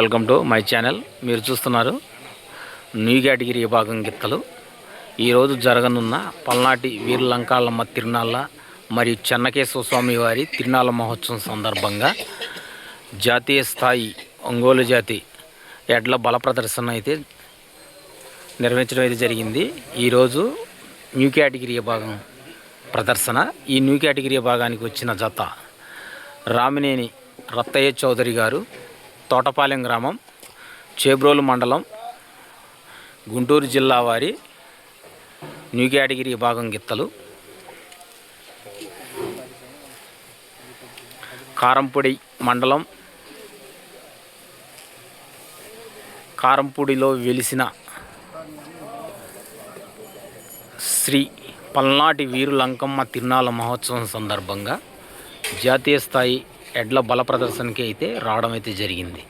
Welcome to my channel. మీరు చూస్తున్నారు new category విభాగం గిత్తలు. ఈరోజు జరగనున్న పల్నాటి వీర్లంకాలమ్మ తిరునాళ్ళ మరియు చెన్నకేశ్వర స్వామి వారి తిరునాళ్ళ మహోత్సవం సందర్భంగా జాతీయ స్థాయి ఒంగోలు జాతి ఎడ్ల బల ప్రదర్శన అయితే నిర్వహించడం అయితే జరిగింది. ఈరోజు న్యూ కేటగిరీ విభాగం ప్రదర్శన. ఈ న్యూ కేటగిరీ విభాగానికి వచ్చిన జత రామినేని రత్తయ్య చౌదరి గారు తోటపాలెం గ్రామం చేబ్రోలు మండలం గుంటూరు జిల్లా వారి న్యూ కేటగిరీ విభాగం గిత్తలు. కారంపొడి మండలం కారంపొడిలో వెలిసిన శ్రీ పల్నాటి వీరు లంకమ్మ తిరునాళ్ళ మహోత్సవం సందర్భంగా జాతీయ స్థాయి ఎడ్ల బల ప్రదర్శనకి అయితే రావడం అయితే జరిగింది.